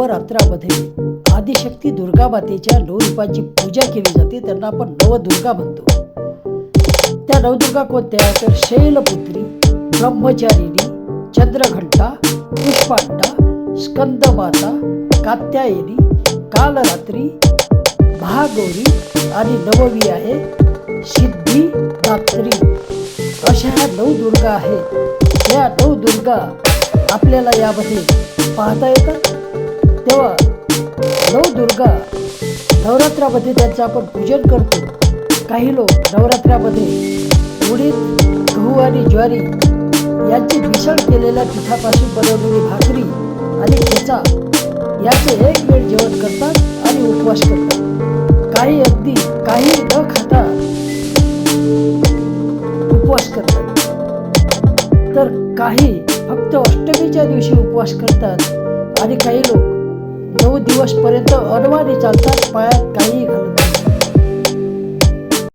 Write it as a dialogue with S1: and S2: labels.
S1: नवरात्रामध्ये आदिशक्ती दुर्गामातेच्या नऊ पूजा केली जाते त्यांना आपण नवदुर्गा म्हणतो. त्या नवदुर्गा कोणत्या? तर शैलपुत्री ब्रह्मचारिणी चंद्रघंटा पुष्पांडा स्कंदमाता कात्यायनी कालरात्री महागौरी आणि नववी आहे सिद्धी दात्री. अशा ह्या नऊ दुर्गा आहेत. या नऊ दुर्गा आपल्याला यामध्ये पाहता येतात? तेव्हा नवदुर्गा नवरात्रामध्ये त्यांचं आपण पूजन करतो. काही लोक नवरात्रामध्ये उडीद गहू आणि ज्वारी यांची मिसळ केलेल्या पिठापासून बनवलेली भाकरी आणि ठेचा याचे एक वेळ जेवण करतात आणि उपवास करतात. काही अगदी काही न खाता उपवास करतात. तर काही फक्त अष्टमीच्या दिवशी उपवास करतात आणि काही लोक नऊ दिवसपर्यंत अनवाणी चालतात पायात काही